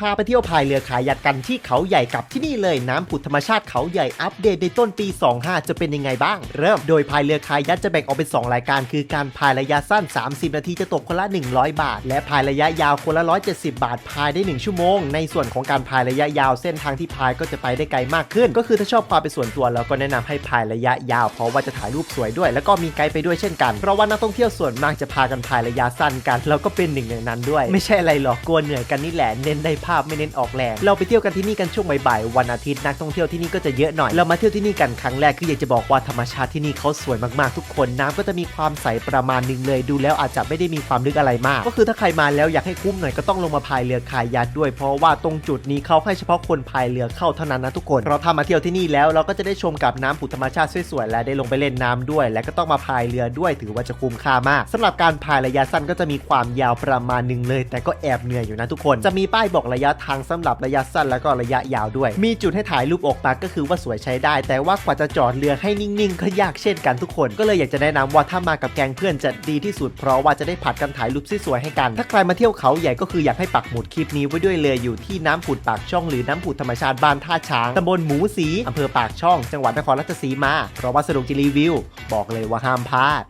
พาไปเที่ยวพายเรือขายยัดกันที่เขาใหญ่กับที่นี่เลยน้ำผุดธรรมชาติเขาใหญ่อัปเดตในต้นปี 25 จะเป็นยังไงบ้าง เริ่มโดยพายเรือขายยัดจะแบ่งออกเป็น 2 รายการ คือการพายระยะสั้น 30 นาทีจะตกคนละ 100 บาท และพายระยะยาวคนละ 170 บาท พายได้ 1 ชั่วโมง ในส่วนของการพายระยะยาวเส้นทางที่พายก็จะไปได้ไกลมากขึ้น ก็คือถ้าชอบความเป็นส่วนตัวเราก็แนะนำให้พายระยะยาว เพราะว่าจะถ่ายรูปสวยด้วย แล้วก็มีไกด์ไปด้วยเช่นกันเพราะว่านักท่องเที่ยวส่วนมากจะพากันพายระยะสั้นกันเราก็เป็นหนึ่งในนั้นด้วย ไม่ใช่อะไรหรอกกลัวเหนื่อยกันนี่แหละเน้นได้าพไม่เน้นออกแรง เราไปเที่ยวกันที่นี่กันช่วงบ่ายๆวันอาทิตย์นักท่องเที่ยวที่นี่ก็จะเยอะหน่อย เรามาเที่ยวที่นี่กันครั้งแรกคืออยากจะบอกว่าธรรมชาติที่นี่เขาสวยมากๆทุกคน น้ำก็จะมีความใสประมาณหนึงเลย ดูแล้วอาจจะไม่ได้มีความลึกอะไรมาก ก็คือถ้าใครมาแล้วอยากให้คุ้มหน่อยก็ต้องลงมาพายเรือคายักด้วย เพราะว่าตรงจุดนี้เขาให้เฉพาะคนพายเรือเข้าเท่านั้นนะทุกคนเราทำมาเที่ยวที่นี่แล้วเราก็จะได้ชมกับน้ำผุดธรรมชาติสวยๆและได้ลงไปเล่นน้ำด้วย และก็ต้องมาพายเรือด้วยถือว่าจะคุ้มค่ามากสำหรับการพายระยะสั้นก็จะมีความยาวประมาณนึงเลย แต่ก็แอบเหนื่อยอยู่นะทุกคนจะมีป้ายบอกระยะทางสำหรับระยะสั้นแล้วก็ระยะยาวด้วย มีจุดให้ถ่ายรูปอกมาก็คือว่าสวยใช้ได้ แต่ว่ากว่าจะจอดเรือให้นิ่งๆ ก็ยากเช่นกันทุกคน ก็เลยอยากจะแนะนำว่าถ้ามากับแกงเพื่อนจะดีที่สุด เพราะว่าจะได้ผัดกันถ่ายรูปสวยๆให้กัน ถ้าใครมาเที่ยวเขาใหญ่ก็คืออยากให้ปักหมุดคลิปนี้ไว้ด้วยเลยอยู่ที่น้ำผุดปากช่องหรือน้ำผุดธรรมชาติบ้านท่าช้างตำบลหมูสีอำเภอปากช่อง จังหวัดนครราชสีมา เพราะว่าสนุกจะรีวิว บอกเลยว่าห้ามพลาด